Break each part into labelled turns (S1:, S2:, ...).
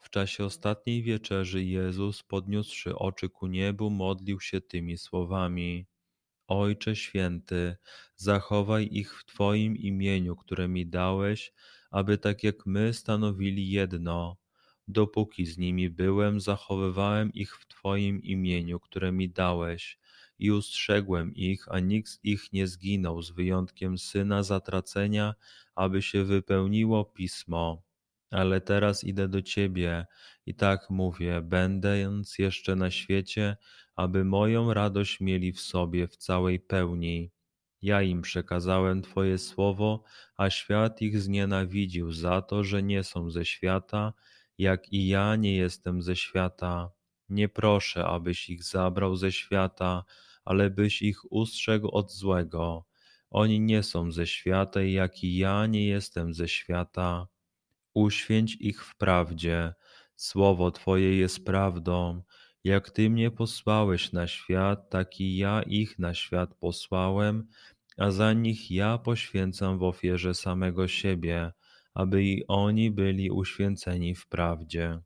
S1: W czasie ostatniej wieczerzy Jezus, podniósłszy oczy ku niebu, modlił się tymi słowami: Ojcze święty, zachowaj ich w Twoim imieniu, które mi dałeś, aby tak jak my stanowili jedno. Dopóki z nimi byłem, zachowywałem ich w Twoim imieniu, które mi dałeś, i ustrzegłem ich, a nikt z ich nie zginął, z wyjątkiem syna zatracenia, aby się wypełniło pismo ale teraz idę do Ciebie i tak mówię, będąc jeszcze na świecie, aby moją radość mieli w sobie w całej pełni. Ja im przekazałem Twoje słowo, a świat ich znienawidził za to, że nie są ze świata, jak i ja nie jestem ze świata. Nie proszę, abyś ich zabrał ze świata, ale byś ich ustrzegł od złego. Oni nie są ze świata, jak i ja nie jestem ze świata. Uświęć ich w prawdzie. Słowo Twoje jest prawdą. Jak Ty mnie posłałeś na świat, tak i ja ich na świat posłałem, a za nich ja poświęcam w ofierze samego siebie, aby i oni byli uświęceni w prawdzie.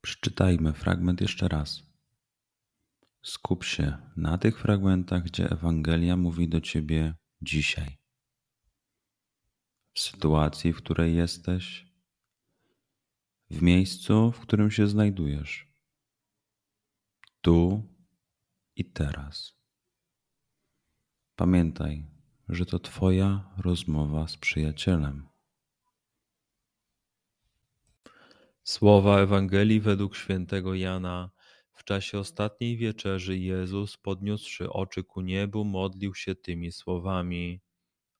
S2: Przeczytajmy fragment jeszcze raz. Skup się na tych fragmentach, gdzie Ewangelia mówi do Ciebie dzisiaj w sytuacji, w której jesteś, w miejscu, w którym się znajdujesz, tu i teraz. Pamiętaj, że to Twoja rozmowa z przyjacielem.
S1: Słowa Ewangelii według świętego Jana. W czasie ostatniej wieczerzy Jezus, podniósłszy oczy ku niebu, modlił się tymi słowami: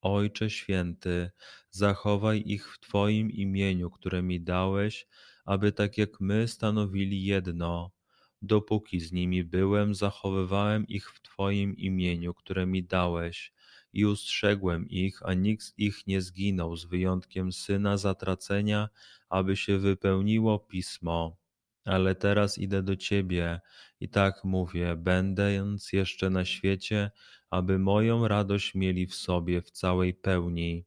S1: Ojcze święty, zachowaj ich w Twoim imieniu, które mi dałeś, aby tak jak my stanowili jedno. Dopóki z nimi byłem, zachowywałem ich w Twoim imieniu, które mi dałeś, i ustrzegłem ich, a nikt z ich nie zginął, z wyjątkiem syna zatracenia, aby się wypełniło pismo. Ale teraz idę do Ciebie i tak mówię, będąc jeszcze na świecie, aby moją radość mieli w sobie w całej pełni.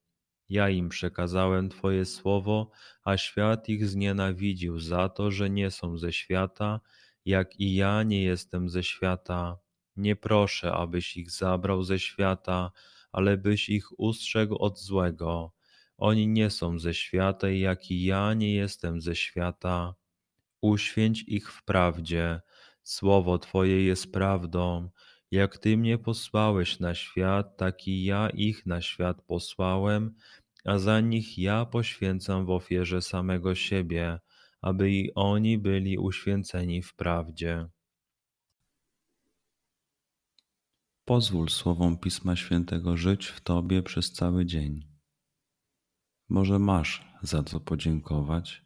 S1: Ja im przekazałem Twoje słowo, a świat ich znienawidził za to, że nie są ze świata, jak i ja nie jestem ze świata. Nie proszę, abyś ich zabrał ze świata, ale byś ich ustrzegł od złego. Oni nie są ze świata, jak i ja nie jestem ze świata. Uświęć ich w prawdzie. Słowo Twoje jest prawdą. Jak Ty mnie posłałeś na świat, tak i ja ich na świat posłałem, a za nich ja poświęcam w ofierze samego siebie, aby i oni byli uświęceni w prawdzie.
S2: Pozwól słowom Pisma Świętego żyć w Tobie przez cały dzień. Może masz za co podziękować,